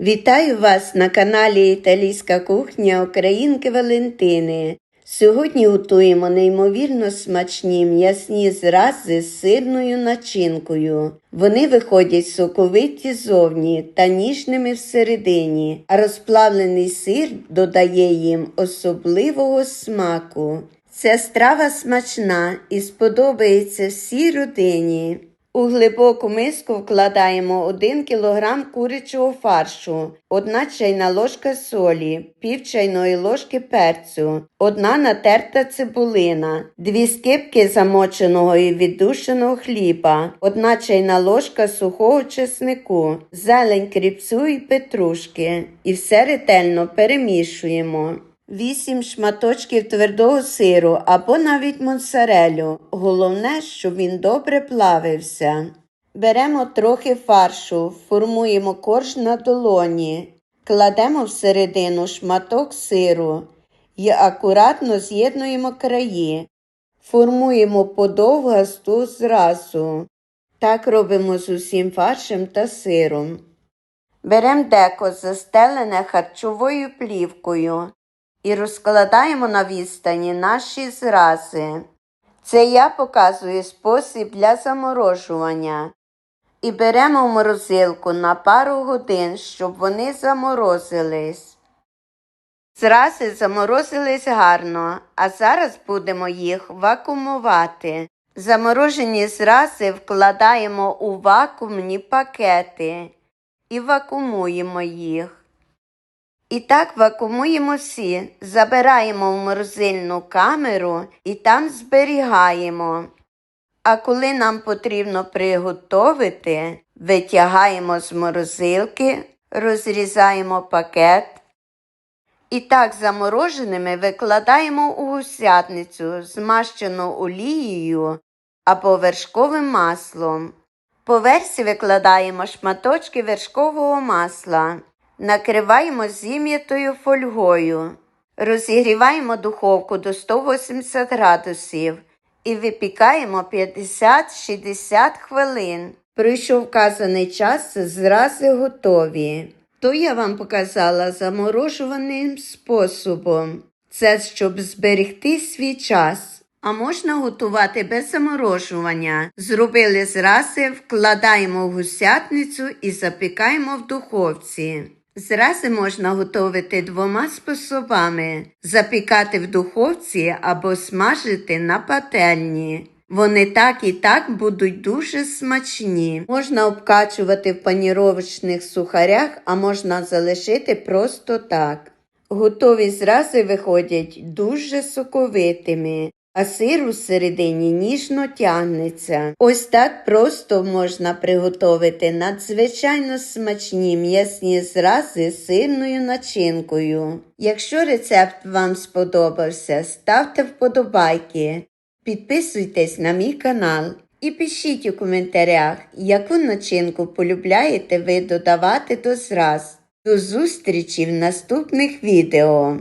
Вітаю вас на каналі Італійська кухня Українки Валентини. Сьогодні готуємо неймовірно смачні м'ясні зрази з сирною начинкою. Вони виходять соковиті зовні та ніжними всередині, а розплавлений сир додає їм особливого смаку. Ця страва смачна і сподобається всій родині. У глибоку миску вкладаємо 1 кг курячого фаршу, 1 чайна ложка солі, пів чайної ложки перцю, 1 натерта цибулина, 2 скибки замоченого і віддушеного хліба, 1 чайна ложка сухого чеснику, зелень кріпцю і петрушки. І все ретельно перемішуємо. 8 шматочків твердого сиру або навіть моцарелю. Головне, щоб він добре плавився. Беремо трохи фаршу, формуємо корж на долоні, кладемо всередину шматок сиру і акуратно з'єднуємо краї. Формуємо подовгасту зразу. Так робимо з усім фаршем та сиром. Беремо деко застелене харчовою плівкою і розкладаємо на відстані наші зрази. Це я показую спосіб для заморожування. І беремо в морозилку на пару годин, щоб вони заморозились. Зрази заморозились гарно, а зараз будемо їх вакуумувати. Заморожені зрази вкладаємо у вакуумні пакети і вакуумуємо їх. І так вакуумуємо всі, забираємо в морозильну камеру і там зберігаємо. А коли нам потрібно приготовити, витягаємо з морозилки, розрізаємо пакет. І так замороженими викладаємо у гусятницю, змащену олією або вершковим маслом. По версі викладаємо шматочки вершкового масла. Накриваємо зім'ятою фольгою. Розігріваємо духовку до 180 градусів і випікаємо 50-60 хвилин. Пройшов вказаний час, зрази готові. То я вам показала заморожуваним способом. Це щоб зберегти свій час. А можна готувати без заморожування. Зробили зрази, вкладаємо в гусятницю і запікаємо в духовці. Зрази можна готувати двома способами: запікати в духовці або смажити на пательні. Вони так і так будуть дуже смачні. Можна обкачувати в паніровочних сухарях, а можна залишити просто так. Готові зрази виходять дуже соковитими, а сир у середині ніжно тягнеться. Ось так просто можна приготувати надзвичайно смачні м'ясні зрази з сирною начинкою. Якщо рецепт вам сподобався, ставте вподобайки, підписуйтесь на мій канал і пишіть у коментарях, яку начинку полюбляєте ви додавати до зраз. До зустрічі в наступних відео!